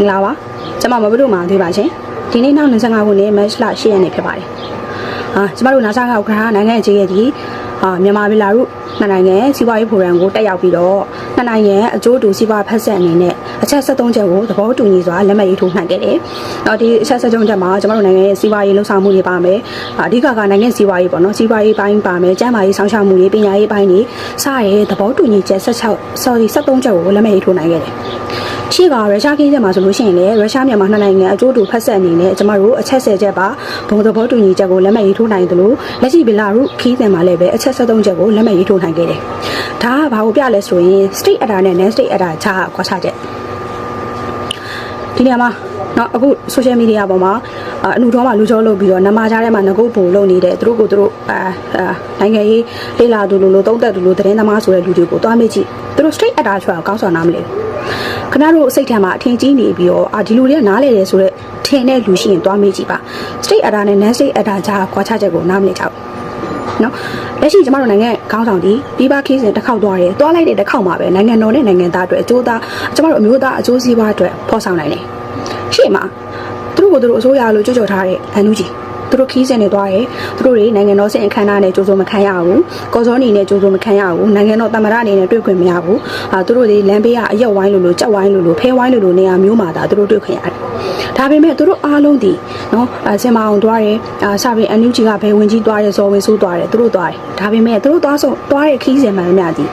င်္ဂလာပါကျွန်မမဘလို့မှာသေးပါရှင်ဒီနေ့နောက်25ခုနှစ်မတ်လ10ရက်နေ့ဖြစ်ပါတယ်အာကျွန်မတို့နာဆာကဥက္ကဋ္ဌနိုင်ငံအခြေရဲ့ဒီအာမြန်မာပြည်လာတို့နှစ်နိုင်ငံစီးပွားရေးဖိုရမ်ကိုတက်ရောက်ပြီးတော့နှစ်နိုင်ငံအကျိုးတူစီးပွားဖက်ဆက်အနေနဲ့အချက်73ချက်ကိုသဘောတူညီစွာလက်မှတ်ရေးထိုးနိုင်ခဲ့တယ်။တော့ဒီအချက်73ချက်မှာကျွန်တော်တို့နိုင်ငံရဲ့စီးပွားရေးလှုပ်ဆောင်မှုတွေပါမယ်။အဓိကကနိုင်ငံစီးပွားရေးပေါ့နော်စီးပွားရေးပိုင်းပါမယ်။ကျန်းမာရေးဆောင်ရှောက်မှုတွေပညာရေးပိုင်းတွေစတဲ့သဘောတူညီချက်16 sorry 73ချက်ကိုလက်မှတ်ရေးထိုးနိုင်ခဲ့တယ်။ ရှိကရုရှားကိစ္စမှာဆိုလို့ရှိရင်လည်းရုရှားမြန်မာနှစ်နိုင်ငံအကျိုးတူဖက်ဆက်အနေနဲ့ကျမတို့အချက်၁၀ချက်ပါဘုံသဘောတူညီချက်ကိုလက်မှတ်ရေးထိုးနိုင်သလိုလက်ရှိဘီလာရုခီးစင်မှာလည်းပဲအချက်၁၃ချက်ကိုလက်မှတ်ရေးထိုးနိုင်ခဲ့တယ်။ဒါကဘာကိုပြလဲဆိုရင် state error နဲ့ non state error ခြားခွာခြားချက်ဒီနေရာမှာနော်အခု social media ပေါ်မှာအအနုတော်မှာလူကြောလုပ်ပြီးတော့နမကြားထဲမှာငကုတ်ပုံလုပ်နေတဲ့သူတို့ကိုသူတို့အာအာနိုင်ငံရေးလေးလာသူလိုလိုတုံးတက်သူလိုသတင်းသမားဆိုတဲ့လူတွေကိုတွားမိကြည့်သူတို့ straight error ဆိုတာကောင်းစွာနားမလဲဘူး ခဏတို့စိတ်ထဲမှာအထင်ကြီးနေပြီးတော့အာဒီလူတွေကနားလဲတယ်ဆိုတော့ထင်တဲ့လူရှိရင်တွားမေးကြည့်ပါ state error နဲ့ non state error ကြားခွာခြားချက်ကိုနားမလည်ကြဘူးနော်လက်ရှိကျမတို့နိုင်ငံခေါင်းဆောင်ဒီပြီးပါခင်းစဉ်တစ်ခေါက်သွားတယ်တွားလိုက်တဲ့တစ်ခေါက်မှာပဲနိုင်ငံတော်နဲ့နိုင်ငံသားအတွက်အကျိုးသားကျမတို့အမျိုးသားအကျိုးစီးပွားအတွက်ဖော်ဆောင်နိုင်တယ်ရှေ့မှာသူတို့ကိုသူတို့အစိုးရလို့ကြွကြော်ထားတဲ့ဗန်နူးကြီး သူတို့ခီးစင်နေသွားတယ်သူတို့တွေနိုင်ငံတော်စင်အခမ်းအနားနဲ့ကြိုးစုံမခံရဘူးကော်စောအနေနဲ့ကြိုးစုံမခံရဘူးနိုင်ငံတော်တမရအနေနဲ့တွေ့ခွင့်မရဘူးအာသူတို့တွေလမ်းဘေးကအရက်ဝိုင်းလိုလိုကြက်ဝိုင်းလိုလိုဖဲဝိုင်းလိုလိုနေရာမျိုးမှာဒါသူတို့တွေ့ခွင့်ရတယ်ဒါပေမဲ့သူတို့အားလုံးဒီနော်အာစင်မအောင်သွားတယ်အာစာပေအန်ယူဂျီကဘယ်ဝင်ကြီးသွားတယ်ဇော်ဝင်ဆိုးသွားတယ်သူတို့သွားတယ်ဒါပေမဲ့သူတို့သွားဆုံးသွားတဲ့ခီးစင်မှန်မှန်ဒီ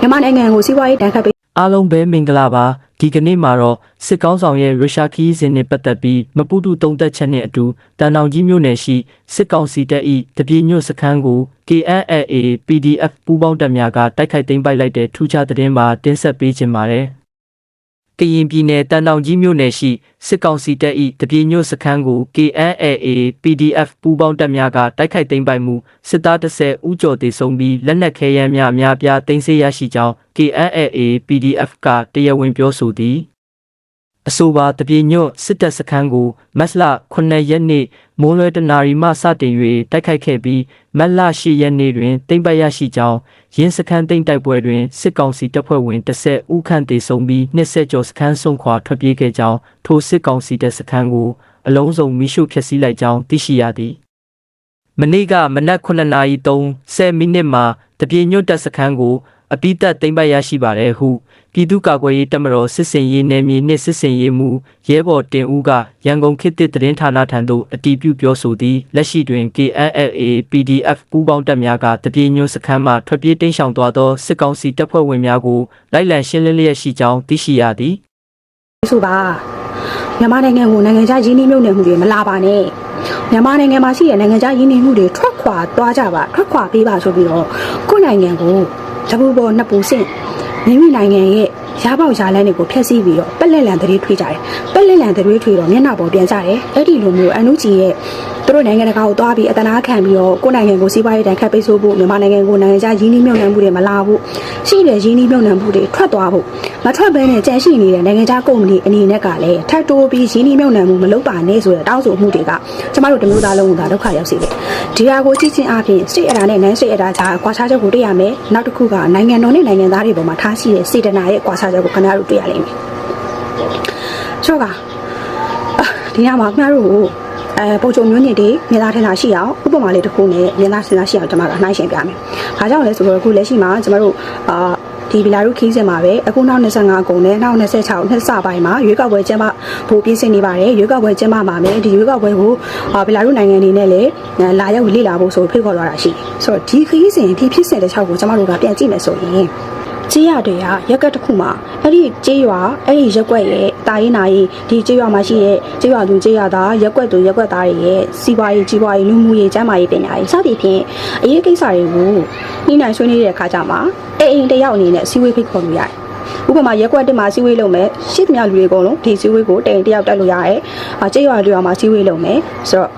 မြန်မာနိုင်ငံကိုစီးပွားရေးတန်ခတ်ပေး အားလုံးပဲမင်္ဂလာပါဒီကနေ့မှာတော့စစ်ကောင်းဆောင်ရဲ့ရုရှားခီးစဉ်နဲ့ပတ်သက်ပြီးမပူတူတုံသက်ချက်နဲ့အတူတန်တောင်ကြီးမြို့နယ်ရှိစစ်ကောင်စီတပ်၏တပြေညွတ်စခန်းကို KNLA PDF ပူးပေါင်းတပ်များကတိုက်ခိုက်သိမ်းပိုက်လိုက်တဲ့ထူးခြားသတင်းမှာတင်ဆက်ပေးခြင်းပါတယ် ကရင်ပြည်နယ်တန်တောင်ကြီးမြို့နယ်ရှိစစ်ကောင်စီတပ်၏တပြေညွတ်စခန်းကို KNLA PDF ပူးပေါင်းတပ်များကတိုက်ခိုက်သိမ်းပိုက်မှုစစ်သား30ဦးကျော်တေဆုံးပြီးလက်နက်ခဲယမ်းများအများပြားသိမ်းဆည်းရရှိကြောင်း KNLA PDF ကတရားဝင်ပြောဆိုသည် အဆိုပါတပြေညွတ်စစ်တပ်စခန်းကိုမတ်လ9ရက်နေ့မိုးလွယ်တနာရီမှစတင်၍တိုက်ခိုက်ခဲ့ပြီးမတ်လ10ရက်နေ့တွင်တိမ့်ပတ်ရရှိကြောင်းရင်းစခန်းတိမ့်တိုက်ပွဲတွင်စစ်ကောင်စီတပ်ဖွဲ့ဝင်30ဦးခန့်တေဆုံးပြီး20ကျော်စခန်းဆုံးခွာထွက်ပြေးခဲ့ကြောင်းထိုစစ်ကောင်စီတပ်စခန်းကိုအလုံးစုံမိရှုဖျက်ဆီးလိုက်ကြောင်းသိရှိရသည်မနေ့ကမနက်9:30မိနစ်မှာတပြေညွတ်တပ်စခန်းကို အပိသက်သိမ်းပိုက်ရရှိပါတယ်ဟုပြည်သူ့ကာကွယ်ရေးတပ်မတော်စစ်စင်ရေးနယ်မြေနှင့်စစ်စင်ရေးမှူးရဲဘော်တင်ဦးကရန်ကုန်ခေတ်သစ်သတင်းဌာနထံသို့အတည်ပြုပြောဆိုသည်လက်ရှိတွင် KNLA PDF ပူးပေါင်းတပ်များကတပြေညွတ်စခန်းမှထွက်ပြေးတိမ်းရှောင်သွားသောစစ်ကောင်စီတပ်ဖွဲ့ဝင်များကိုလိုက်လံရှင်းလင်းလျက်ရှိကြောင်းသိရှိရသည်ဆိုပါမြန်မာနိုင်ငံကိုနိုင်ငံခြားရင်းနှီးမြှုပ်နှံမှုတွေမလာပါနဲ့မြန်မာနိုင်ငံမှာရှိတဲ့နိုင်ငံခြားရင်းနှီးမှုတွေထွက်ခွာသွားကြပါထွက်ခွာပေးပါဆိုပြီးတော့ကိုယ့်နိုင်ငံကို တပူပေါ်နှစ်ပူဆင့်မိမိနိုင်ငံရဲ့ရပေါက်ရလန်းတွေကိုဖျက်ဆီးပြီးတော့ပက်လက်လန်တွေထွေးကြတယ်ပက်လက်လန်တွေထွေးတော့မျက်နှာပေါ်ပြန်ကြတယ်အဲ့ဒီလိုမျိုးအန်နုဂျီရဲ့ သူတို့နိုင်ငံတကာကိုသွားပြီးအတနာခံပြီးတော့ကိုယ့်နိုင်ငံကိုစီးပွားရေးတန်ခတ်ပိတ်ဆို့ဖို့မြန်မာနိုင်ငံကိုနိုင်ငံခြားရင်းနှီးမြှုပ်နှံမှုတွေမလာဘူးရှိတဲ့ရင်းနှီးမြှုပ်နှံမှုတွေထွက်သွားဖို့မထွက်ဘဲနဲ့ကြန့်ရှိနေတဲ့နိုင်ငံခြားကုမ္ပဏီအနေနဲ့ကလည်းထပ်တိုးပြီးရင်းနှီးမြှုပ်နှံမှုမလုပ်ပါနဲ့ဆိုတဲ့တောင်းဆိုမှုတွေကကျမတို့တမျိုးသားလုံးကဒုက္ခရောက်စေတယ်ဒီဟာကိုကြည့်ချင်းအပြင် state error နဲ့ non state error ကြားကွာခြားချက်ကိုတွေ့ရမယ်နောက်တစ်ခုကနိုင်ငံတော်နဲ့နိုင်ငံသားတွေပေါ်မှာထားရှိတဲ့စေတနာရဲ့ကွာခြားချက်ကိုခင်ဗျားတို့တွေ့ရလိမ့်မယ်ချောကအာဒီညမှာခင်ဗျားတို့ကို အဲပုံချုံမျိုးညစ်တွေမြင်သားထင်တာရှိအောင်ဥပမာလေးတစ်ခုနဲ့မြင်သားစဉ်းစားရှိအောင်ကျွန်မကအနှိုင်းရှင်ပြမယ်။ဘာကြောင့်လဲဆိုတော့အခုလက်ရှိမှာကျွန်တော်တို့အာဒီဗီလာရုခီးစင်မှာပဲအခုနောက်25ကုန်နဲ့နောက်26နှစ်စပိုင်းမှာရွေးကောက်ပွဲကျင်းပဖို့ပြင်ဆင်နေပါတယ်ရွေးကောက်ပွဲကျင်းပမှာမယ်ဒီရွေးကောက်ပွဲကိုအာဗီလာရုနိုင်ငံအနေနဲ့လည်းလာရောက်လေ့လာဖို့ဆိုဖိတ်ခေါ်လာတာရှိတယ်ဆိုတော့ဒီခီးစင်ဒီဖြစ်စဉ်တစ်ချောက်ကိုကျွန်တော်တို့ကပြန်ကြည့်မယ်ဆိုရင် ကြေးရတွေကရက်ကတ်တစ်ခုမှာအဲ့ဒီကြေးရွာအဲ့ဒီရက်ကွက်ရဲ့တာရင်နာရင်ဒီကြေးရွာမှာရှိတဲ့ကြေးရွာသူကြေးရွာသားရက်ကွက်သူရက်ကွက်သားတွေရဲ့စီးပွားရေးကြီးပွားရေးလူမှုရေးကျန်းမာရေးပညာရေးစသည်ဖြင့်အရေးကိစ္စတွေကိုနှိမ့်နိုင်ဆွေးနွေးတဲ့အခါကျမှအိမ်အိမ်တစ်ယောက်အနေနဲ့စီဝေးဖိတ်ခေါ်လို့ရတယ်ဥပမာရက်ကွက်တစ်မှာစီဝေးလုပ်မယ်ရှစ်မြလူတွေအကုန်လုံးဒီစီဝေးကိုတိမ်တစ်ယောက်တက်လို့ရတယ်အာကြေးရွာလူရွာမှာစီဝေးလုပ်မယ်ဆိုတော့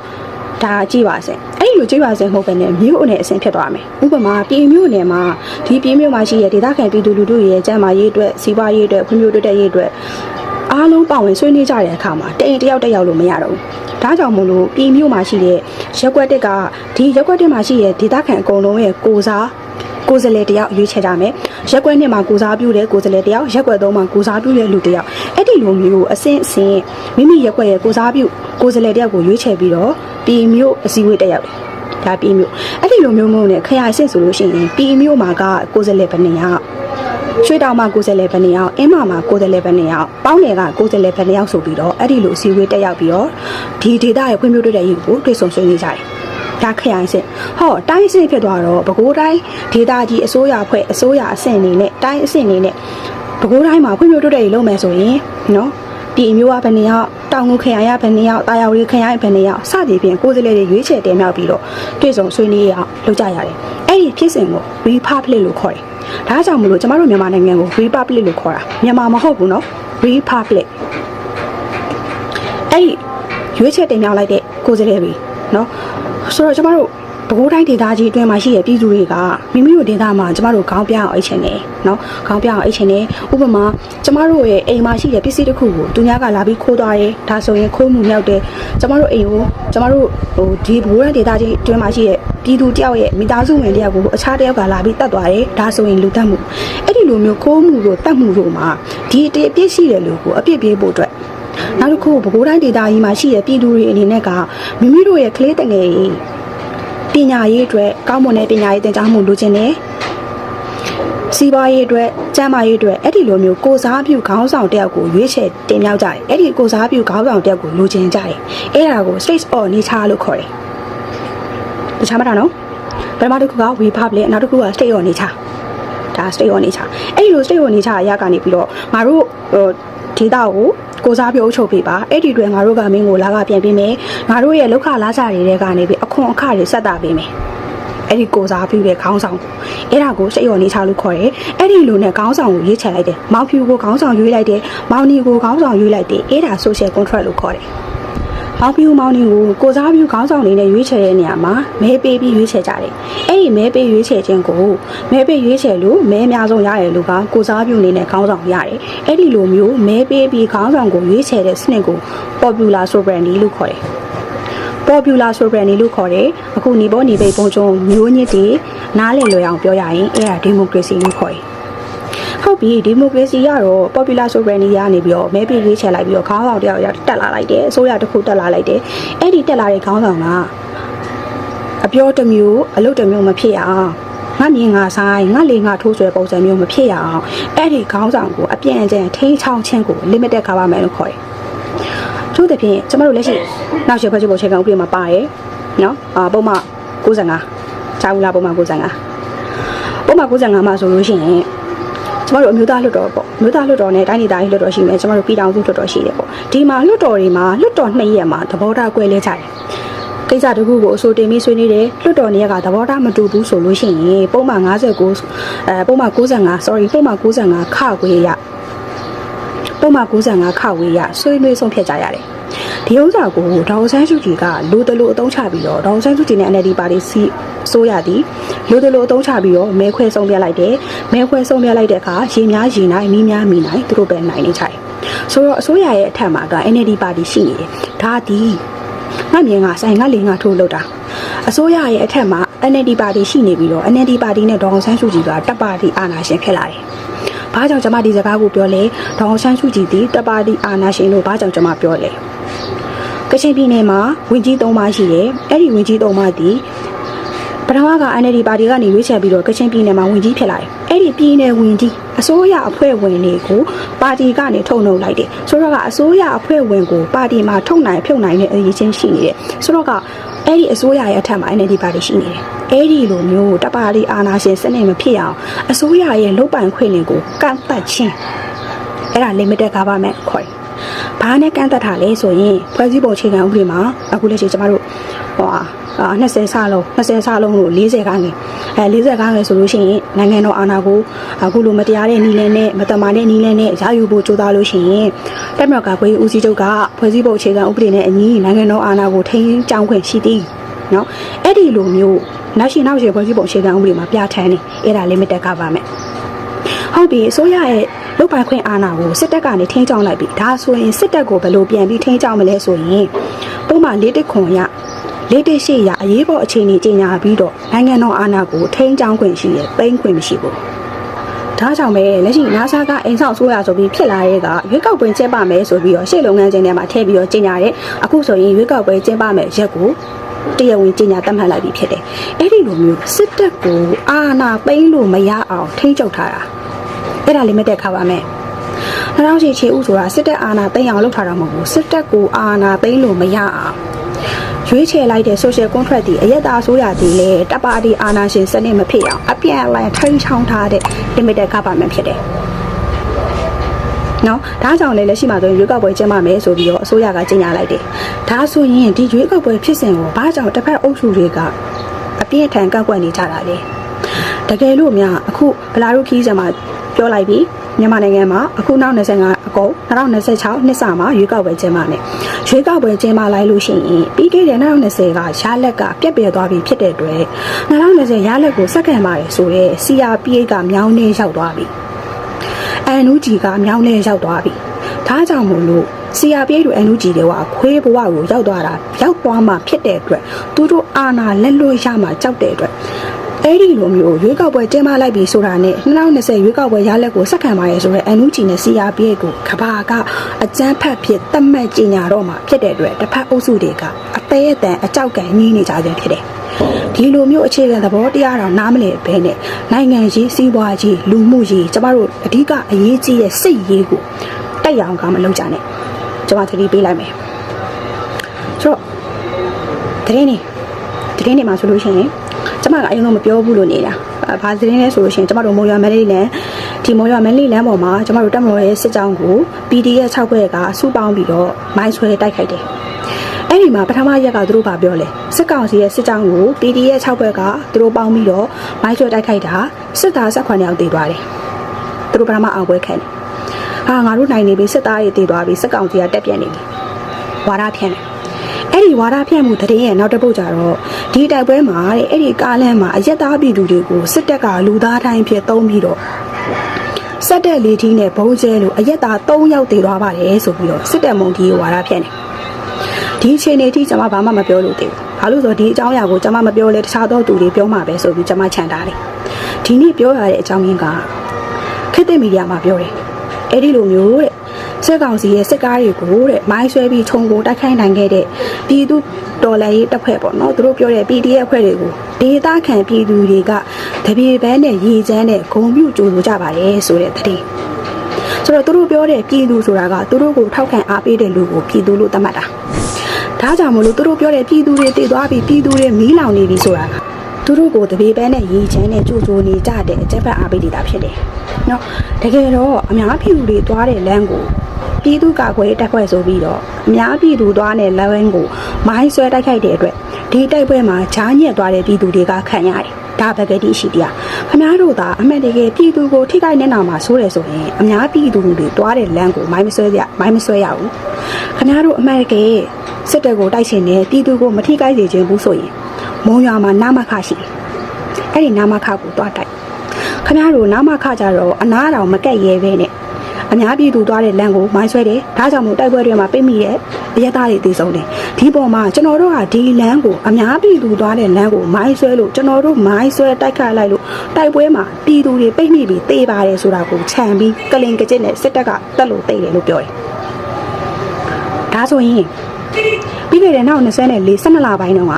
ဒါကြည့်ပါစေအဲ့ဒီ လိုကြည့်ပါစေမဟုတ်ဘဲနဲ့မြို့အနေအဆင့်ဖြစ်သွားမယ်ဥပမာပြည်မြို့နယ်မှာဒီပြည်မြို့မှာရှိတဲ့ဒေသခံပြည်သူလူထုရဲ့ကျန်းမာရေးအတွက်စီးပွားရေးအတွက်ဖွံ့ဖြိုးတိုးတက်ရေးအတွက်အားလုံးပါဝင်ဆွေးနွေးကြတဲ့အခါမှာတအိမ်တစ်ယောက်တစ်ယောက်လို့မရတော့ဘူးဒါကြောင့်မို့လို့ပြည်မြို့မှာရှိတဲ့ရက်ကွက်တစ်ကဒီရက်ကွက်တစ်မှာရှိတဲ့ဒေသခံအကုန်လုံးရဲ့ကိုစားကိုယ်စားလှယ်တယောက်ရွေးချယ်ကြမယ်ရက်ကွက်နှစ်မှာကိုစားပြုတဲ့ကိုယ်စားလှယ်တယောက်ရက်ကွက်သုံးမှာကိုစားပြုတဲ့လူတယောက်အဲ့ဒီလိုမျိုးအစင်းအစင်းမိမိရက်ကွက်ရဲ့ကိုစားပြုကိုယ်စားလှယ်တယောက်ကိုရွေးချယ်ပြီးတော့ပြည်မျိုးအစည်းအဝေးတက်ရောက်တယ် ဒါပြည်မျိုးအဲ့ဒီလိုမျိုးမျိုးနဲ့ခရိုင်စစ်ဆိုလို့ရှိရင်ပြည်မျိုးမှာကကိုယ်စားလှယ်ဘယ်နှစ်ယောက်ရွှေတောင်မှာကိုယ်စားလှယ်ဘယ်နှစ်ယောက်အင်းမမှာကိုယ်စားလှယ်ဘယ်နှစ်ယောက်ပေါင်းနယ်ကကိုယ်စားလှယ်ဘယ်နှစ်ယောက်ဆိုပြီးတော့အဲ့ဒီလိုအစည်းအဝေးတက်ရောက်ပြီးတော့ဒီဒေတာရဲ့ဖွံ့ဖြိုးတိုးတက်ရေးကိုတွေ့ဆုံဆွေးနွေးကြတယ်။ဒါခရိုင်စစ်ဟောတိုင်းစစ်ဖြစ်သွားတော့ပဲခူးတိုင်းဒေတာကြီးအစိုးရအဖွဲ့အစိုးရအဆင့်အနေနဲ့တိုင်းအဆင့်အနေနဲ့ပဲခူးတိုင်းမှာဖွံ့ဖြိုးတိုးတက်ရေးလုပ်မယ်ဆိုရင်နော် ဒီအမျိုးကဘယ်နှစ်ယောက်တောင်ငူခရိုင်ရဘယ်နှစ်ယောက်တာယာဝတီခရိုင်ဘယ်နှစ်ယောက်စသည်ဖြင့်ကိုယ်စားလှယ်တွေရွေးချယ်တင်မြှောက်ပြီးတော့တွေ့ဆုံဆွေးနွေးရအောင်လုပ်ကြရတယ်။အဲ့ဒီဖြစ်စဉ်ကို Republic လို့ခေါ်တယ်။ဒါကြောင့်မလို့ကျမတို့မြန်မာနိုင်ငံကို Republic လို့ခေါ်တာမြန်မာမဟုတ်ဘူးနော် Republic အဲ့ဒီရွေးချယ်တင်မြှောက်လိုက်တဲ့ကိုယ်စားလှယ်တွေနော်ဆိုတော့ကျမတို့ ဘကိုးတိုင်းဒေသကြီးအတွင်းမှာရှိတဲ့ပြည်သူတွေကမိမိတို့ဒေသမှာကျမတို့ခေါင်းပြအောင်အိတ်ချင်တယ်နော်ခေါင်းပြအောင်အိတ်ချင်တယ်ဥပမာကျမတို့ရဲ့အိမ်မှာရှိတဲ့ပစ္စည်းတစ်ခုကိုသူများကလာပြီးခိုးသွားတယ်ဒါဆိုရင်ခိုးမှုမြောက်တယ်ကျမတို့အိမ်ကိုကျမတို့ဟိုဒီဘကိုးတိုင်းဒေသကြီးအတွင်းမှာရှိတဲ့ပြည်သူတယောက်ရဲ့မိသားစုဝင်တယောက်ကိုအခြားတယောက်ကလာပြီးတတ်သွားတယ်ဒါဆိုရင်လူတတ်မှုအဲ့ဒီလိုမျိုးခိုးမှုတို့တတ်မှုတို့မှာဒီအပြစ်ရှိတဲ့လူကိုအပြစ်ပေးဖို့အတွက်နောက်တစ်ခုပဲခူးတိုင်းဒေသကြီးမှာရှိတဲ့ပြည်သူတွေအနေနဲ့ကမိမိတို့ရဲ့ကလေးတငယ်ရေး ပညာရေးအတွက်ကောင်းမွန်တဲ့ပညာရေးသင်ကြားမှုလိုချင်တယ်စီးပွားရေးအတွက်ကျန်းမာရေးအတွက်အဲ့ဒီလိုမျိုးကိုစားပြုခေါင်းဆောင်တယောက်ကိုရွေးချယ်တင်မြှောက်ကြတယ်အဲ့ဒီကိုစားပြုခေါင်းဆောင်တယောက်ကိုလိုချင်ကြတယ်အဲ့ဒါကို state of nature လို့ခေါ်တယ်တခြားမတာနော်ပထမတစ်ခုက republic နောက်တစ်ခုက state of nature ဒါ state of nature အဲ့ဒီလို state of nature အရာကနေပြီးတော့ငါတို့ဟိုဒေတာကို ကိုစားပြုအုပ်ချုပ်ပေးပါအဲ့ဒီတွေငါတို့ကမင်းကိုလာကပြန်ပေးမယ်ငါတို့ရဲ့လောက်ခလာစားတွေတဲ့ကနေပြီးအခွန်အခတွေဆက်တာပေးမယ်အဲ့ဒီကိုစားပြုတဲ့ခေါင်းဆောင်ကိုအဲ့ဒါကိုစိတ်ရောနေချလို့ခေါ်တယ်အဲ့ဒီလိုနဲ့ခေါင်းဆောင်ကိုရွေးချယ်လိုက်တယ်မောင်ဖြူကိုခေါင်းဆောင်ရွေးလိုက်တယ်မောင်နီကိုခေါင်းဆောင်ရွေးလိုက်တယ်အဲ့ဒါ social contract လို့ခေါ်တယ် မောင်ပြူမောင်နေကိုကိုစားပြူခေါင်းဆောင်နေနဲ့ရွေးချယ်တဲ့နေရာမှာမဲပေးပြီးရွေးချယ်ကြတယ်။အဲ့ဒီမဲပေးရွေးချယ်ခြင်းကိုမဲပေးရွေးချယ်လို့မဲအများဆုံးရတယ်လို့ကကိုစားပြူနေနဲ့ခေါင်းဆောင်ရတယ်။အဲ့ဒီလိုမျိုးမဲပေးပြီးခေါင်းဆောင်ကိုရွေးချယ်တဲ့စနစ်ကို popular sovereignty လို့ခေါ်တယ်။ popular sovereignty လို့ခေါ်တယ်။အခုညီပေါ်ညီပိတ်ပုံချုံမျိုးညစ်တွေနားလည်လွယ်အောင်ပြောရရင်အဲ့ဒါ democracy လို့ခေါ်တယ်။ ဟုတ်ပြီဒီမိုကရေစီကတော့ popular sovereignty ရနေပြီးတော့မဲပေးရွေးချယ်လိုက်ပြီးတော့ခေါင်းဆောင်တယောက်ယောက်တက်လာလိုက်တယ်အစိုးရတစ်ခုတက်လာလိုက်တယ်အဲ့ဒီတက်လာတဲ့ခေါင်းဆောင်ကအပြောတစ်မျိုးအလုပ်တစ်မျိုးမဖြစ်ရအောင်ငါမြင်ငါဆိုင်ငါလေငါထိုးဆွဲပုံစံမျိုးမဖြစ်ရအောင်အဲ့ဒီခေါင်းဆောင်ကိုအပြည့်အကျန်ထိန်းချောင်းခြင်းကို limited government လို့ခေါ်တယ်။သူတစ်ဖြင့်ကျမတို့လက်ရှိနောက်ရှိဖွဲ့ချုပ်ပုံချိန်ကဥပဒေမှာပါတယ်နော်အာပုံမှ95ကြားဘူးလားပုံမှ95ပုံမှ95မှာဆိုလို့ရှိရင် ကျမတို့အမျိုးသားလွှတ်တော်ပေါ့အမျိုးသားလွှတ်တော်နဲ့တိုင်းဒေသကြီးလွှတ်တော်ရှိမယ်ကျမတို့ပြည်ထောင်စုလွှတ်တော်ရှိတယ်ပေါ့ဒီမှာလွှတ်တော်တွေမှာလွှတ်တော်နှစ်ရက်မှာသဘောထားကွဲလဲကြတယ်ကိစ္စတစ်ခုကိုအဆိုတင်ပြီးဆွေးနွေးတယ်လွှတ်တော်နေရကသဘောထားမတူဘူးဆိုလို့ရှိရင်ပုံမှန်59အဲပုံမှန်95 sorry ပုံမှန်95ခခွေရ ပုံမှန်95ခဝေးရဆွေးနွေးဆုံးဖြတ်ကြရတယ်ဒီဥစ္စာကိုဒေါက်ဆန်းစုကြည်ကလိုတလိုအသုံးချပြီးတော့ဒေါက်ဆန်းစုကြည်နဲ့ NLD ပါတီစီဆိုရသည်လိုတလိုအသုံးချပြီးတော့မဲခွဲဆုံးပြလိုက်တယ်မဲခွဲဆုံးပြလိုက်တဲ့အခါရေများရေနိုင်မီးများမီးနိုင်သူတို့ပဲနိုင်နေကြတယ်ဆိုတော့အစိုးရရဲ့အထက်မှာက NLD ပါတီရှိနေတယ်ဒါဒီငါမြင်ကဆိုင်ငါလေငါထိုးလို့တာအစိုးရရဲ့အထက်မှာ NLD ပါတီရှိနေပြီးတော့ NLD ပါတီနဲ့ဒေါအောင်ဆန်းစုကြည်ကတပ်ပါတီအာဏာရှင်ဖြစ်လာတယ်။ ဘာကြောင့်ကျွန်မဒီစကားကိုပြောလဲဒေါအောင်ဆန်းစုကြည်ဒီတပ်ပါတီအာဏာရှင်လို့ဘာကြောင့်ကျွန်မပြောလဲ။ကချင်ပြည်နယ်မှာဝင်ကြီး၃ပါးရှိတယ်။အဲ့ဒီဝင်ကြီး၃ပါးဒီပထမက NLD ပါတီကနေရွေးချယ်ပြီးတော့ကချင်ပြည်နယ်မှာဝင်ကြီးဖြစ်လာတယ်။အဲ့ဒီပြည်နယ်ဝင်ကြီးအစိုးရအဖွဲ့ဝင်တွေကိုပါတီကနေထုတ်နှုတ်လိုက်တယ်။ဆိုတော့ကအစိုးရအဖွဲ့ဝင်ကိုပါတီမှာထုတ်နိုင်ဖြုတ်နိုင်တဲ့အရေးချင်းရှိနေတယ်။ဆိုတော့ကအဲ့ဒီအစိုးရရဲ့အထက်မှာ NLD ပါတီရှိနေတယ်။ အဲ့ဒီလိုမျိုးတပါတီအာဏာရှင်စနစ်မဖြစ်အောင်အစိုးရရဲ့လုတ်ပိုင်ခွင့်တွေကိုကန့်သတ်ခြင်းအဲ့ဒါ limited government ခေါ်တယ်။ဘာနဲ့ကန့်သတ်ထားလဲဆိုရင်ဖွဲ့စည်းပုံအခြေခံဥပဒေမှာအခုလက်ရှိကျမတို့ဟိုဟာအာ20ဆလုံး20ဆလုံးလို့40ခန်းငယ်အဲ40ခန်းငယ်ဆိုလို့ရှိရင်နိုင်ငံတော်အာဏာကိုအခုလိုမတရားတဲ့နီလန်းနဲ့မတမာတဲ့နီလန်းနဲ့ရယူဖို့ကြိုးစားလို့ရှိရင်တက်မြောက်ကခွေးဦးစီးချုပ်ကဖွဲ့စည်းပုံအခြေခံဥပဒေနဲ့အညီနိုင်ငံတော်အာဏာကိုထိန်းကျောင်းခွင့်ရှိသည် နော်အဲ့ဒီလိုမျိုးနောက်ရှိနောက်ရှိဖွဲ့စည်းပုံအခြေခံဥပဒေမှာပြဋ္ဌာန်းနေအဲ့ဒါ limited ကပါမယ်ဟုတ်ပြီအစိုးရရဲ့လုတ်ပိုင်ခွင့်အာဏာကိုစစ်တပ်ကနေထိန်းကျောင်းလိုက်ပြီဒါဆိုရင်စစ်တပ်ကိုဘယ်လိုပြန်ပြီးထိန်းကျောင်းမလဲဆိုရင်ပုံမှန်၄တစ်ခွန်ရလေးတစ်ရှိရအရေးပေါ်အခြေအနေကြီးညာပြီးတော့နိုင်ငံတော်အာဏာကိုထိန်းချောင်းခွင့်ရှိရပိန်းခွင့်မရှိဘူးဒါကြောင့်ပဲလက်ရှိ NASA ကအိမ်ဆောက်ဆိုးရဆိုပြီးဖြစ်လာတဲ့ကရွေးကောက်ပွဲကျင်းပမယ်ဆိုပြီးတော့ရှေ့လုပ်ငန်းချင်းထဲမှာထည့်ပြီးတော့ကြီးညာတယ်အခုဆိုရင်ရွေးကောက်ပွဲကျင်းပမယ်ရက်ကို တရားဝင်ကြီးညာသတ်မှတ်လိုက်ပြီးဖြစ်တယ်အဲ့ဒီလိုမျိုးစစ်တပ်ကိုအာဏာပိန်းလို့မရအောင်ထိန်းချုပ်ထားတာအဲ့ဒါလေးမတက်ခါပါမယ်နောက်ရှိချေဥဆိုတာစစ်တပ်အာဏာသိမ်းအောင်လုပ်ထားတာမဟုတ်ဘူးစစ်တပ်ကိုအာဏာသိမ်းလို့မရအောင်ရွေးချယ်လိုက်တဲ့ social contract ဒီအယက်သားဆိုရသည်လေတပ်ပါတီအာဏာရှင်စနစ်မဖြစ်အောင်အပြန်အလှန်ထိန်းချောင်းထားတဲ့ limited government ဖြစ်တယ် နော်ဒါကြောင့်လည်းလက်ရှိမှာဆိုရင်ရွေးကောက်ပွဲကျင်းပမယ်ဆိုပြီးတော့အစိုးရကကြေညာလိုက်တယ်ဒါဆိုရင်ဒီရွေးကောက်ပွဲဖြစ်စဉ်ကိုဘာကြောင့်တစ်ဖက်အုပ်စုတွေကအပြည့်အထန်ကောက်ကွက်နေကြတာလဲတကယ်လို့များအခုဗလာတို့ခီးစံမှာပြောလိုက်ပြီးမြန်မာနိုင်ငံမှာအခုနောက်25အကုန်2026နှစ်စမှာရွေးကောက်ပွဲကျင်းပမယ်ရွေးကောက်ပွဲကျင်းပလိုက်လို့ရှိရင်ပြီးခဲ့တဲ့2020ကရှားလက်ကပြက်ပြဲသွားပြီဖြစ်တဲ့အတွက်2020ရလက်ကိုစက္ကန့်ပါတယ်ဆိုတော့ CRPH ကမြောင်းနေရောက်သွားပြီ အန်နူဂျီကမြောင်းနဲ့ရောက်သွားပြီ။ဒါကြောင့်မို့လို့ CRPH တို့အန်နူဂျီတွေကခွေးဘဝကိုရောက်သွားတာရောက်သွားမှဖြစ်တဲ့အတွက်သူတို့အာဏာလက်လွတ်ရမှကြောက်တဲ့အတွက်အဲ့ဒီလိုမျိုးရွေးကောက်ပွဲကျင်းပလိုက်ပြီဆိုတာနဲ့2020ရွေးကောက်ပွဲရလက်ကိုစက္ကန့်ပါရဲဆိုတော့အန်နူဂျီနဲ့ CRPH ကိုကဘာကအကြမ်းဖက်ဖြစ်တတ်မှတ်ကြညာတော့မှဖြစ်တဲ့အတွက်တစ်ဖက်အုပ်စုတွေကအသေးအတန်အကြောက်ကန်ကြီးနေကြခြင်းဖြစ်တယ်။ ဒီလိုမျိုးအခြေခံသဘောတရားတော်နားမလည်ဘဲနဲ့နိုင်ငံရေးစီးပွားရေးလူမှုရေးကျမတို့အဓိကအရေးကြီးတဲ့စိတ်ရေးကိုတက်ရအောင်ကမလုပ်ကြနဲ့ကျမသတိပေးလိုက်မယ်ဆိုတော့တရင်နေတရင်နေမှာဆိုလို့ရှိရင်ကျမကအရင်ကမပြောဘူးလို့နေတာဘာသတင်းလဲဆိုလို့ရှိရင်ကျမတို့မိုးရွာမဲလေးလန်ဒီမိုးရွာမဲလေးလန်ပေါ်မှာကျမတို့တက်မလို့ရဲ့စစ်ကြောင်းကို PDF 6ဘွဲ့ကစုပေါင်းပြီးတော့မိုင်းဆွဲတိုက်ခိုက်တယ် အဲ့ဒီမှာပထမရက်ကသူတို့ဗာပြောလဲစစ်ကောင်စီရဲ့စစ်ကြောင်းကို PDF 6ဘွဲ့ကသူတို့ပေါင်းပြီးတော့မိုင်းဆွဲတိုက်ခိုက်တာစစ်သား18ယောက်တည်သွားတယ်သူတို့ပထမအောင်ပွဲခံတယ်ဟာငါတို့နိုင်နေပြီစစ်သားတွေတည်သွားပြီစစ်ကောင်စီကတက်ပြက်နေပြီဝါရဖြန့်တယ်အဲ့ဒီဝါဒဖြန့်မှုတည်ရဲ့နောက်တစ်ပုတ်ကြတော့ဒီတိုက်ပွဲမှာတဲ့အဲ့ဒီကားလမ်းမှာအရက်သားပြည်သူတွေကိုစစ်တပ်ကလူသားတိုင်းဖြစ်သုံးပြီးတော့စက်တက်လေးထီးနဲ့ဘုံကျဲလို့အရက်သား3ယောက်တည်သွားပါတယ်ဆိုပြီးတော့စစ်တပ်မုံကြီးကိုဝါဒဖြန့်တယ် ဒီအချိန်လေးထိကျွန်မဘာမှမပြောလို့တည်ဘူးဘာလို့ဆိုတော့ဒီအကြောင်းအရာကိုကျွန်မမပြောလဲတခြားသောသူတွေပြောမှာပဲဆိုပြီးကျွန်မခြံထားတယ်ဒီနေ့ပြောရတဲ့အကြောင်းရင်းကခေတ်သစ်မီဒီယာမှာပြောတယ်အဲ့ဒီလိုမျိုးတဲ့စစ်ကောင်စီရဲ့စစ်ကားတွေကိုတဲ့မိုင်းဆွဲပြီးခြုံကိုတိုက်ခိုက်နိုင်ခဲ့တဲ့ပြည်သူတော်လှန်ရေးတပ်ဖွဲ့ပေါ့နော်သူတို့ပြောတဲ့ PDF အဖွဲ့တွေကိုဒေသခံပြည်သူတွေကတပြေပန်းနဲ့ရေချမ်းနဲ့ဂုံပြုတ်ကြိုးလိုကြပါတယ်ဆိုတဲ့တဲ့ဆိုတော့သူတို့ပြောတဲ့ပြည်သူဆိုတာကသူတို့ကိုထောက်ခံအားပေးတဲ့လူကိုပြည်သူလို့သတ်မှတ်တာ ဒါကြောင့်မလို့သူတို့ပြောတဲ့ပြည်သူတွေတည်သွားပြီးပြည်သူတွေမီးလောင်နေပြီဆိုတာကသူတို့ကိုတပြေပန်းနဲ့ရေချမ်းနဲ့ကြိုးကြိုးနေကြတဲ့အကြက်ဖက်အားပေးနေတာဖြစ်တယ်နော်တကယ်တော့အများပြည်သူတွေသွားတဲ့လမ်းကိုပြည်သူ့ကာကွယ်တက်ခွဲဆိုပြီးတော့အများပြည်သူသွားတဲ့လမ်းကိုမိုင်းဆွဲတိုက်ခိုက်တဲ့အတွက်ဒီတိုက်ပွဲမှာဂျားညက်သွားတဲ့ပြည်သူတွေကခံရတယ်ဒါပကတိရှိတရားခမားတို့သာအမှန်တကယ်ပြည်သူကိုထိခိုက်နေတာမှာဆိုရဆိုရင်အများပြည်သူတွေတွားတဲ့လမ်းကိုမိုင်းမဆွဲရမိုင်းမဆွဲရဘူးခမားတို့အမှန်တကယ် စစ်တပ်ကိုတိုက်ရှင်နေပြည်သူကိုမထိခိုက်စေခြင်းဘူးဆိုရင်မုံရွာမှာနာမခရှိတယ်အဲ့ဒီနာမခကိုတွားတိုက်ခမားတို့နာမခကြတော့အနာတော်မကက်ရဲပဲနဲ့အများပြည်သူသွားတဲ့လမ်းကိုမိုင်းဆွဲတယ်ဒါကြောင့်မို့တိုက်ပွဲတွေမှာပိတ်မိတယ်အရက်သားတွေတည်ဆုံးတယ်ဒီပေါ်မှာကျွန်တော်တို့ကဒီလမ်းကိုအများပြည်သူသွားတဲ့လမ်းကိုမိုင်းဆွဲလို့ကျွန်တော်တို့မိုင်းဆွဲတိုက်ခတ်လိုက်လို့တိုက်ပွဲမှာပြည်သူတွေပိတ်မိပြီးတေးပါတယ်ဆိုတာကိုခြံပြီးကလင်ကကျစ်နဲ့စစ်တပ်ကတက်လို့တိတ်တယ်လို့ပြောတယ်ဒါဆိုရင် ပြီးခဲ့တဲ့နောက်24နဲ့12လပိုင်းတုန်းက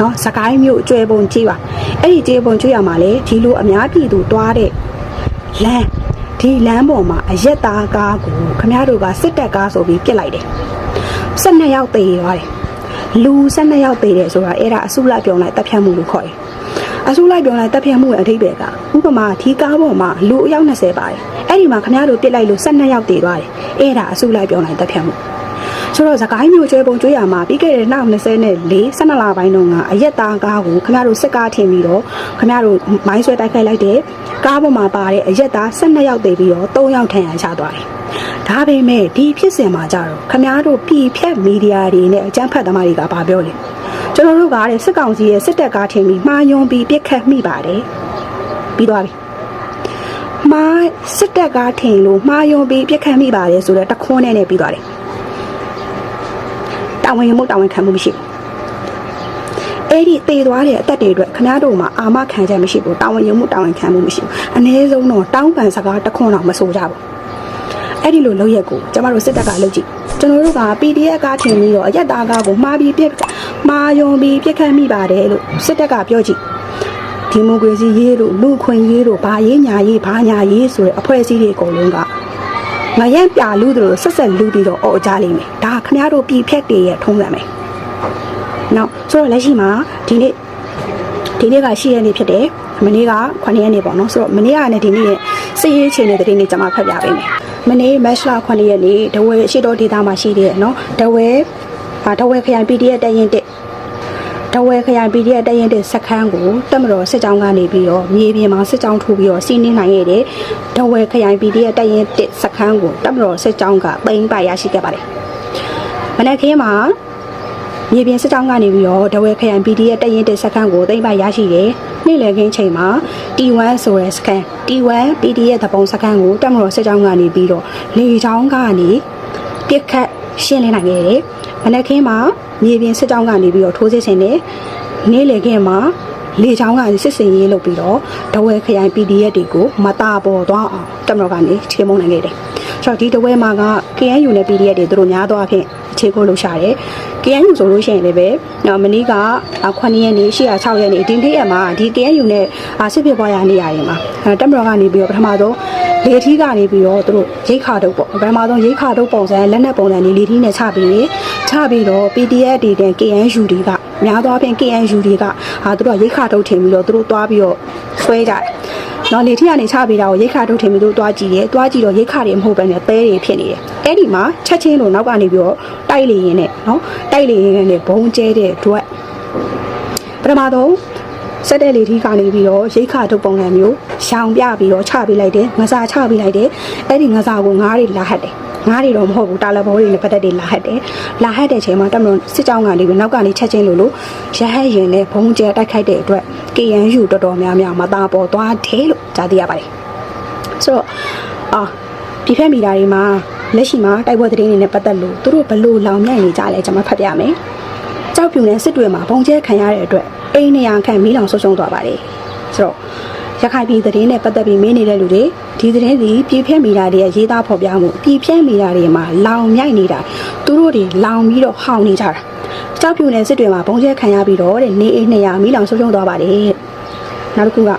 နော်စကိုင်းမြို့အကျွဲပုံကြီးပါအဲ့ဒီကျေပုံကျွေးရမှာလေဒီလိုအများပြည်သူသွားတဲ့လမ်းဒီလမ်းပေါ်မှာအရက်သားကားကိုခမားတို့ကစစ်တပ်ကားဆိုပြီးပြစ်လိုက်တယ်12ယောက်သေသွားတယ်လူ12ယောက်သေတယ်ဆိုတာအဲ့ဒါအစုလိုက်ပြောင်းလိုက်တပ်ဖြတ်မှုလို့ခေါ်တယ်အစုလိုက်ပြောင်းလိုက်တပ်ဖြတ်မှုရဲ့အထိပ္ပယ်ကဥပမာဒီကားပေါ်မှာလူအယောက်20ပါတယ်အဲ့ဒီမှာခမားတို့ပြစ်လိုက်လို့12ယောက်သေသွားတယ်အဲ့ဒါအစုလိုက်ပြောင်းလိုက်တပ်ဖြတ်မှု ဆိုတော့သခိုင်းမျိုးကျွဲပုံကျွေးရမှာပြီးခဲ့တဲ့နောက်20နဲ့4 12လပိုင်းတုန်းကအရက်သားကားကိုခင်ဗျားတို့စစ်ကားထင်ပြီးတော့ခင်ဗျားတို့မိုင်းဆွဲတိုက်ခိုက်လိုက်တဲ့ကားပေါ်မှာပါတဲ့အရက်သား12ယောက်သေပြီးတော့3ယောက်ထန်ရချသွားတယ်။ဒါပေမဲ့ဒီဖြစ်စဉ်မှာကြတော့ခင်ဗျားတို့ပြည်ဖြတ်မီဒီယာတွေနဲ့အကြမ်းဖက်သမားတွေကဘာပြောလဲ။ကျွန်တော်တို့ကတဲ့စစ်ကောင်စီရဲ့စစ်တပ်ကားထင်ပြီးမှားယွန်းပြီးပြစ်ခတ်မိပါတယ်။ပြီးသွားပြီ။မှားစစ်တပ်ကားထင်လို့မှားယွန်းပြီးပြစ်ခတ်မိပါတယ်ဆိုတော့တခွန်းနဲ့နဲ့ပြီးသွားတယ်။ တာဝန်ယူမှုတာဝန်ခံမှုမရှိဘူးအဲ့ဒီသေသွားတဲ့အသက်တွေအတွက်ခင်ဗျားတို့မှာအာမခံချက်မရှိဘူးတာဝန်ယူမှုတာဝန်ခံမှုမရှိဘူးအ ਨੇ ဆုံးတော့တောင်းပန်စကားတစ်ခွန်းတော့မဆိုကြဘူးအဲ့ဒီလိုလုပ်ရက်ကိုကျမတို့စစ်တပ်ကလုပ်ကြည့်ကျွန်တော်တို့က PDF ကထင်ပြီးတော့အရက်သားကားကိုမှားပြီးပြက်မှားယုံပြီးပြက်ခတ်မိပါတယ်လို့စစ်တပ်ကပြောကြည့်ဒီမိုကရေစီရေးတို့လူခွင့်ရေးတို့ဘာရေးညာရေးဘာညာရေးဆိုတဲ့အဖွဲ့အစည်းတွေအကုန်လုံးက ငရမ်းပြလူတို့ဆက်ဆက်လူပြီးတော့អော်ကြလိမ့်မယ်ဒါခင်ဗျားတို့ပြည်ဖြက်တွေရဲ့ထုံးစံပဲနောက်ဆိုတော့လက်ရှိမှာဒီနေ့ဒီနေ့ကရှိရနေ့ဖြစ်တယ်မနေ့က9ရက်နေ့ပေါ့နော်ဆိုတော့မနေ့ကနဲ့ဒီနေ့ရဲ့စည်ရေးချိန်တဲ့တဲ့နေ့ကျွန်မဖတ်ပြပေးမယ်မနေ့မတ်လ9ရက်နေ့ဒဝဲရှိတော်ဒေတာမှာရှိတယ်နော်ဒဝဲအာဒဝဲခရိုင် PDF တရင်တက် ဒဝဲခရိုင် PDF တရင်တက်စခန်းကိုတက်မတော်စစ်ကြောင်းကနေပြီးတော့မြေပြင်မှာစစ်ကြောင်းထိုးပြီးတော့စီးနင်းနိုင်ခဲ့တယ်ဒဝဲခရိုင် PDF တရင်တက်စခန်းကိုတက်မတော်စစ်ကြောင်းကပိန်းပိုက်ရရှိခဲ့ပါတယ်မနေ့ကင်းမှာမြေပြင်စစ်တောင်းကနေပြီးတော့ဒဝဲခရိုင် PDF တရင်တဲ့စခန်းကိုသိမ်းပိုက်ရရှိတယ်။နေ့လည်ခင်းချိန်မှာ T1 ဆိုတဲ့စခန်း T1 PDF သပုံစခန်းကိုတက်မတော်စစ်တောင်းကနေပြီးတော့လေချောင်းကနေပြစ်ခတ်ရှင်းလင်းနိုင်ခဲ့တယ်။ မနက်ခင်းမှာမြေပြင်စစ်တောင်းကနေပြီးတော့ထိုးစစ်ဆင်တယ်။နေ့လည်ခင်းမှာလေချောင်းကနေစစ်စင်ရေးလုပ်ပြီးတော့ဒဝဲခရိုင် PDF တွေကိုမတာပေါ်သွားအောင်တက်မတော်ကနေချေမုန်းနိုင်ခဲ့တယ်။ဆိုတော့ဒီဒဝဲမှာက KNU နဲ့ PDF တွေသူတို့များသောအားဖြင့်အခြေကိုလှုပ်ရှားတယ် KNU ဆိုလို့ရှိရင်လည်းပဲနော်မနေ့က9ရက်နေ့8ရက်6ရက်နေ့ဒီနေ့ရက်မှာဒီ KNU နဲ့အာစစ်ဖြစ်ပွားရနေရတယ်မှာအဲတက်မတော်ကနေပြီးတော့ပထမဆုံးလေထီးကနေပြီးတော့သူတို့ရိတ်ခါတုပ်ပေါ့ပထမဆုံးရိတ်ခါတုပ်ပုံစံလက်နက်ပုံစံလေးလေထီးနဲ့ချပြီး ချပြီးတော့ PDF တွေတဲ့ KNU တွေကများသောအားဖြင့် KNU တွေကဟာသူတို့ကရိတ်ခါတုပ်ထင်ပြီးတော့သူတို့သွားပြီးတော့ဆွဲကြတယ်နော်လေထီကနေချပေးတာကိုရိတ်ခါထုတ်ထင်ပြီးတော့တွားကြည့်တယ်တွားကြည့်တော့ရိတ်ခါတွေမဟုတ်ဘဲနဲ့သဲတွေဖြစ်နေတယ်အဲ့ဒီမှာချက်ချင်းလို့နောက်ကနေပြီးတော့တိုက်လေရင်နဲ့နော်တိုက်လေရင်နဲ့ဘုံကျဲတဲ့အတွက်ပထမဆုံးစက်တဲ့လေထီကနေပြီးတော့ရိတ်ခါထုတ်ပုံစံမျိုးရှောင်ပြပြီးတော့ချပေးလိုက်တယ်ငစာချပေးလိုက်တယ်အဲ့ဒီငစာကိုငားတွေလာဟတ်တယ် ငားတွေတော့မဟုတ်ဘူးတာလဘောတွေနဲ့ပတ်သက်တွေလာဟတ်တယ်လာဟတ်တဲ့ချိန်မှာတမန်စစ်ကြောင်းကနေပြီးနောက်ကနေချက်ချင်းလို့လို့ရဟတ်ရင်နဲ့ဘုံကျဲတိုက်ခိုက်တဲ့အတွက် KNU တော်တော်များများမသားပေါ်သွားတယ်လို့ကြားသိရပါတယ်ဆိုတော့အာဒီဖက်မီတာတွေမှာလက်ရှိမှာတိုက်ပွဲသတင်းတွေနဲ့ပတ်သက်လို့သူတို့ဘလို့လောင်မြိုက်နေကြလဲကျွန်မဖတ်ပြမယ်ကြောက်ပြူနဲ့စစ်တွေမှာဘုံကျဲခံရတဲ့အတွက်အိမ်နေရခန့်မီးလောင်ဆုံးရှုံးသွားပါတယ်ဆိုတော့ ရခိုင်ပြည်သတင်းနဲ့ပတ်သက်ပြီးမင်းနေတဲ့လူတွေဒီသတင်းစီပြည်ဖြတ်မီတာတွေရဲ့ရေးသားဖော်ပြမှုပြည်ဖြတ်မီတာတွေမှာလောင်မြိုက်နေတာသူတို့တွေလောင်ပြီးတော့ဟောင်နေကြတာကြောက်ပြူနဲ့စစ်တွေမှာဘုံကျဲခံရပြီးတော့တဲ့နေအိမ်200မီးလောင်ဆုံးရှုံးသွားပါတယ်နောက်တစ်ခုက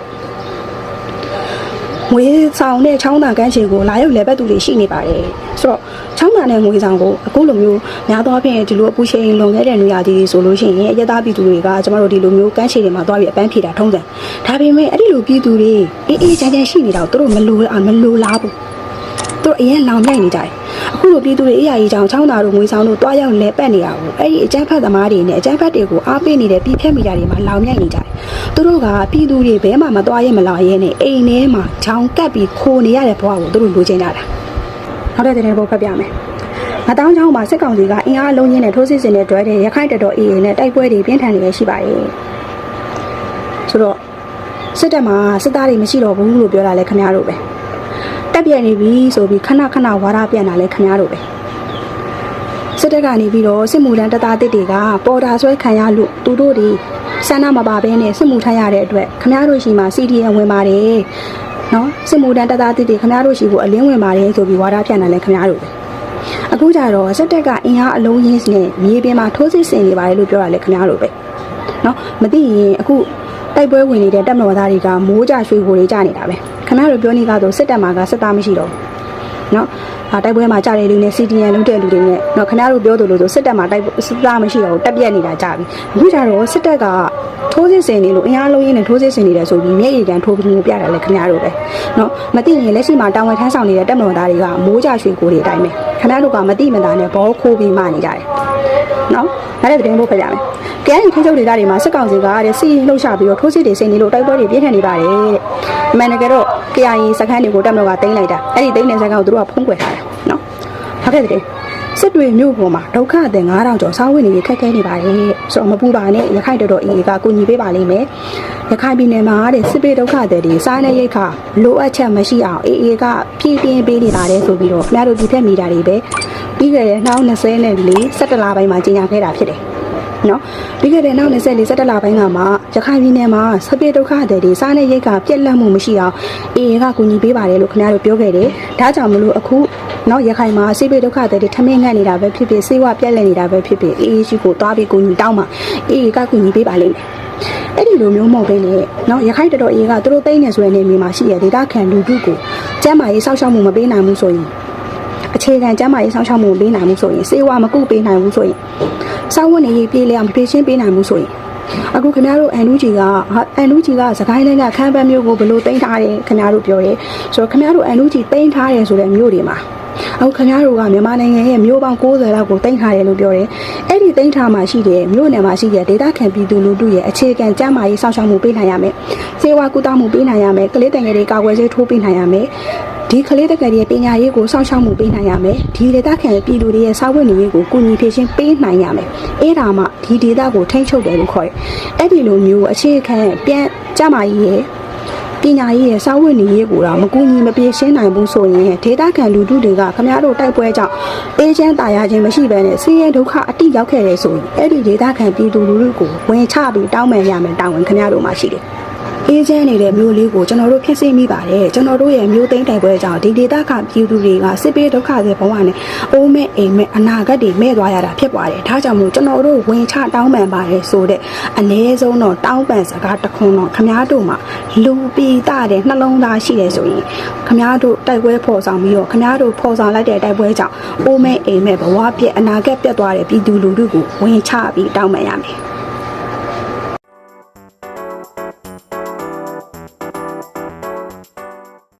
ငွေဆောင်တဲ့ချောင်းသာကန်းချင်ကိုလာရောက်လဲပတ်သူတွေရှိနေပါတယ်ဆိုတော့ချောင်းသာနဲ့ငွေဆောင်ကိုအခုလိုမျိုးများသောအားဖြင့်ဒီလိုအပူချိန်လွန်ခဲ့တဲ့နေရာကြီးတွေဆိုလို့ရှိရင်အရသားပြည်သူတွေကကျမတို့ဒီလိုမျိုးကန်းချင်တွေမှာသွားပြီးအပန်းဖြေတာထုံးစံဒါပေမဲ့အဲ့ဒီလိုပြည်သူတွေအေးအေးချမ်းချမ်းရှိနေတာကိုသူတို့မလိုမလိုလားဘူး သူတို့အရင်လောင်မြိုက်နေကြတယ်အခုလိုပြည်သူတွေအေးရကြီးကြောင်ချောင်းသားတို့ငွေဆောင်တို့တွားရောက်လဲပက်နေတာကိုအဲ့ဒီအကြမ်းဖက်သမားတွေနဲ့အကြမ်းဖက်တွေကိုအားပေးနေတဲ့ပြည်ဖြတ်မီတာတွေမှာလောင်မြိုက်နေကြတယ်သူတို့ကပြည်သူတွေဘဲမှမတွားရဲမလောင်ရဲနဲ့အိမ်ထဲမှာချောင်းကပ်ပြီးခိုနေရတဲ့ဘဝကိုသူတို့လိုချင်ကြတာနောက်တဲ့တဲ့ဘုတ်ဖတ်ပြမယ်ငတောင်းချောင်းမှာစစ်ကောင်စီကအင်အားအလုံးကြီးနဲ့ထိုးစစ်ဆင်တဲ့တွဲတဲ့ရခိုင်တပ်တော်အေအေနဲ့တိုက်ပွဲတွေပြင်းထန်နေရရှိပါတယ်ဆိုတော့စစ်တပ်မှာစစ်သားတွေမရှိတော့ဘူးလို့ပြောတာလဲခင်ဗျားတို့ပဲ တက်ပြက်နေပြီဆိုပြီးခဏခဏဝါဒပြန်တာလဲခင်ဗျားတို့ပဲစစ်တပ်ကနေပြီးတော့စစ်မှုထမ်းတပ်သားတစ်တွေကပေါ်တာဆွဲခံရလို့သူတို့တွေဆန္ဒမပါဘဲနဲ့စစ်မှုထမ်းရတဲ့အတွက်ခင်ဗျားတို့ရှိမှ CDN ဝင်ပါတယ်နော်စစ်မှုထမ်းတပ်သားတစ်တွေခင်ဗျားတို့ရှိဖို့အလင်းဝင်ပါတယ်ဆိုပြီးဝါဒပြန်တာလဲခင်ဗျားတို့ပဲအခုကြတော့စစ်တပ်ကအင်အားအလုံးရင်းနဲ့မြေပြင်မှာထိုးစစ်ဆင်နေပါတယ်လို့ပြောတာလဲခင်ဗျားတို့ပဲနော်မသိရင်အခုတိုက်ပွဲဝင်နေတဲ့တပ်မတော်သားတွေကမိုးကြရွှေကိုတွေကြနေတာပဲ ခင်ဗျားတို့ပြောနေကတော့စစ်တပ်မှာကစစ်သားမရှိတော့ဘူးเนาะအာတိုက်ပွဲမှာကြတဲ့လူနဲ့ CDN လုံးတဲ့လူတွေနဲ့เนาะခင်ဗျားတို့ပြောသလိုဆိုစစ်တပ်မှာတိုက်စစ်သားမရှိတော့ဘူးတက်ပြက်နေတာကြပြီအခုကျတော့စစ်တပ်ကထိုးစစ်ဆင်နေလို့အင်အားလုံးရင်းနဲ့ထိုးစစ်ဆင်နေတယ်ဆိုပြီးမျက်ရည်ကန်ထိုးပြီးမျိုးပြတာလေခင်ဗျားတို့ပဲเนาะမသိရင်လက်ရှိမှာတာဝန်ထမ်းဆောင်နေတဲ့တပ်မတော်သားတွေကမိုးကြရွှေကိုတွေအတိုင်းပဲ ခင်ဗျားတို့ကမသိမသာနဲ့ဘောခိုးပြီးမှနေကြတယ်နော်ဒါလည်းတင်ဖို့ဖက်ကြမယ်။ကဲဒီထိချုပ်ဒေသတွေမှာစစ်ကောင်စီကတဲ့စီလှုပ်ရှားပြီးတော့ထိုးစစ်တွေဆင်နေလို့တိုက်ပွဲတွေပြင်းထန်နေပါတယ်တဲ့အမှန်တကယ်တော့ KIA စခန်းတွေကိုတပ်မတော်ကတင်းလိုက်တာအဲ့ဒီတင်းတဲ့စခန်းကိုသူတို့ကဖုံးကွယ်ထားတာနော်ဟုတ်ကဲ့တဲ့ စစ်တွေမြို့ပေါ်မှာဒုက္ခတဲ့9000ကျော်စားဝတ်နေပြီးခက်ခဲနေပါတယ်ဆိုတော့မပူပါနဲ့ရခိုင်တော်တော်အေးကကူညီပေးပါလိမ့်မယ်ရခိုင်ပြည်နယ်မှာတဲ့စစ်ပေးဒုက္ခတဲ့တွေစားနေရိတ်ခလိုအပ်ချက်မရှိအောင်အေးအေးကဖြည့်တင်းပေးနေတာလေဆိုပြီးတော့ခင်ဗျားတို့ဒီဖက်မီတာတွေပဲပြီးခဲ့တဲ့2024 17လပိုင်းမှာကြီးညာခဲ့တာဖြစ်တယ် နော်ပြီးခဲ့တဲ့နောက်24 17လပိုင်းကမှရခိုင်ပြည်နယ်မှာစပစ်ဒုက္ခတွေတွေစားနေရိတ်ကပြက်လက်မှုမရှိအောင်အေအေကကူညီပေးပါတယ်လို့ခင်ဗျားတို့ပြောခဲ့တယ်ဒါကြောင့်မလို့အခုနော်ရခိုင်မှာစပစ်ဒုက္ခတွေတွေထမင်းငတ်နေတာပဲဖြစ်ဖြစ်စေဝပြက်လက်နေတာပဲဖြစ်ဖြစ်အေအေရှိကိုသွားပြီးကူညီတောင်းမှာအေအေကကူညီပေးပါလိမ့်မယ်အဲ့ဒီလိုမျိုးမဟုတ်ဘဲနဲ့နော်ရခိုင်တော်တော်အေကသူတို့သိနေဆိုတဲ့နေမြေမှာရှိရဒေတာခံလူထုကိုကျမ်းမာရေးစောင့်ရှောက်မှုမပေးနိုင်ဘူးဆိုရင်အခြေခံကျန်းမာရေးဆောင်ရှောက်မှုမပေးနိုင်ဘူးဆိုရင်စေဝါမကုပေးနိုင်ဘူးဆိုရင် စောင်းဝင်နေရေးပြေးလျအောင်မဖြည့်ရှင်းပေးနိုင်ဘူးဆိုရင်အခုခင်ဗျားတို့အန်နူဂျီကအန်နူဂျီကစကိုင်းတိုင်းကခမ်းပန်းမျိုးကိုဘယ်လိုတင်ထားတယ်ခင်ဗျားတို့ပြောတယ်ဆိုတော့ခင်ဗျားတို့အန်နူဂျီတင်ထားတယ်ဆိုတဲ့မျိုးတွေမှာ အခုခင်ဗျားတို့ကမြန်မာနိုင်ငံရဲ့မျိုးပေါင်း60လောက်ကိုတင်ထားတယ်လို့ပြောတယ်အဲ့ဒီတင်ထားမှာရှိတဲ့မျိုးနယ်မှာရှိတဲ့ဒေတာခံပြည်သူလူထုရဲ့အခြေခံကျန်းမာရေးဆောင်ရှောက်မှုပေးနိုင်ရမယ်စေဝါကုသမှုပေးနိုင်ရမယ်ကလေးတန်ငယ်တွေကာကွယ်ဆေးထိုးပေးနိုင်ရမယ်ဒီကလေးတက်ကယ်ရဲ့ပညာရေးကိုစောင့်ရှောက်မှုပေးနိုင်ရမယ်ဒီဒေသခံပြည်သူတွေရဲ့စာဝတ်နေရေးကိုကုညီဖြည့်ရှင်းပေးနိုင်ရမယ်အဲ့ဒါမှဒီဒေသကိုထိန်းချုပ်တယ်လို့ခေါ်တယ်အဲ့ဒီလိုမျိုးအခြေခံပြန်ကြမာရေးရဲ့ ပညာရေးရဲ့စာဝတ်နေရေးကိုတော့မကူညီမပြေရှင်းနိုင်ဘူးဆိုရင်ဒေသခံလူထုတွေကခမရတို့တိုက်ပွဲကြောင့်အေးချမ်းတာယာခြင်းမရှိဘဲနဲ့ဆင်းရဲဒုက္ခအတိရောက်ခဲ့တယ်ဆိုရင်အဲ့ဒီဒေသခံပြည်သူလူထုကိုဝင်ချပြီးတောင်းပန်ရမယ်တောင်းဝင်ခမရတို့မှာရှိတယ် အေးချမ်းနေတဲ့မျိုးလေးကိုကျွန်တော်တို့ဖြစ်စေမိပါတယ်ကျွန်တော်တို့ရဲ့မျိုးသိမ်းတိုင်ပွဲကြောင့်ဒီဒေတာကပြည်သူတွေကစစ်ပေးဒုက္ခတွေဘဝနဲ့အိုးမဲ့အိမ်မဲ့အနာဂတ်တွေမဲ့သွားရတာဖြစ်ပါတယ်ဒါကြောင့်မို့ကျွန်တော်တို့ဝင်ချတောင်းပန်ပါတယ်ဆိုတဲ့အ ਨੇ ဆုံးတော့တောင်းပန်စကားတစ်ခွန်းတော့ခမားတို့မှာလူပီတာတဲ့နှလုံးသားရှိတယ်ဆိုရင်ခမားတို့တိုက်ပွဲဖော်ဆောင်ပြီးတော့ခမားတို့ဖော်ဆောင်လိုက်တဲ့တိုက်ပွဲကြောင့်အိုးမဲ့အိမ်မဲ့ဘဝပြက်အနာဂတ်ပြတ်သွားတဲ့ပြည်သူလူထုကိုဝင်ချပြီးတောင်းပန်ရမယ်